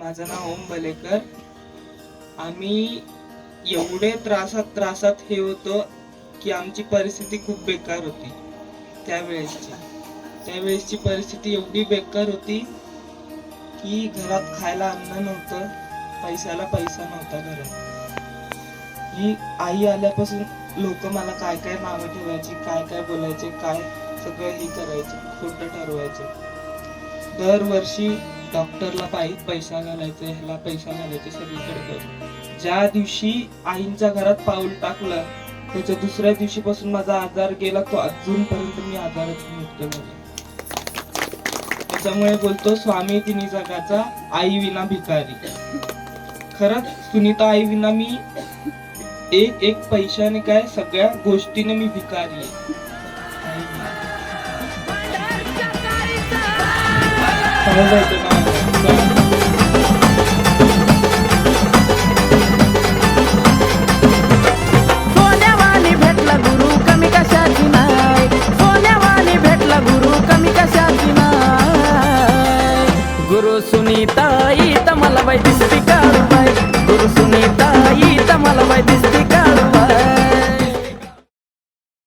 माझं नाव ओम बलेकर. आम्ही एवढे त्रासात त्रासात हे होतो की आमची परिस्थिती खूप बेकार होती. त्यावेळेसची. त्यावेळेसची परिस्थिती एवढी बेकार होती की घरात खायला अन्न नव्हतं पैशाला पैसा नव्हता घरात. ही आई आल्यापासून लोक मला काय काय नावं ठेवायची काय काय बोलायचे काय सगळं हे करायचे खोटं ठरवायचे. दरवर्षी डॉक्टरला पायी पैसा घालायचे ह्याला पैसा घालायचे सगळीकडे कर. ज्या दिवशी आईंच्या घरात पाऊल टाकलं त्याच्या दुसऱ्या दिवशीपासून माझा आजार गेला तो अजूनपर्यंत मी आजारात मुक्त झालो. त्याच्यामुळे बोलतो स्वामी तिन्ही जगाचा आई विना भिकारी. खरंच सुनीता आई विना मी एक एक पैशाने काय सगळ्या गोष्टीने मी भिकारी आहे. बाहेर जायचं भेटला गुरु कमी भेटला गुरु कमी कशाची गुरु सुनीताई तर मला बाई का गुरु सुनीताई तर मला